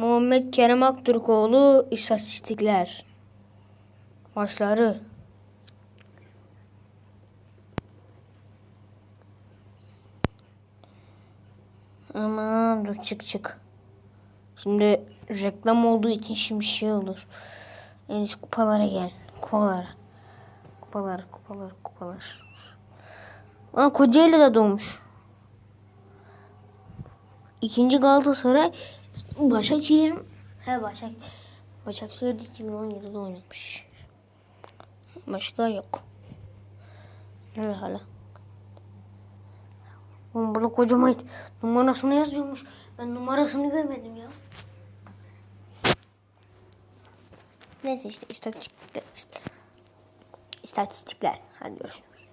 Muhammed Kerem Aktürkoğlu istatistikler. Maçları. Aman dur çık çık. Şimdi reklam olduğu için şimdi şey olur. En iyisi kupalara gel. Kupalara. Kupalar, kupalar, kupalar. Aa Kocaeli'de doğmuş. İkinci Galatasaray Başakşehir He Başak Başakşehir'de 2017'de oynamış. Başka yok. Nerede hala? Oğlum burada kocaman numarasını yazıyormuş. Ben numarasını görmedim ya. Neyse işte istatistikler. İstatistikler. Hadi görüşürüz.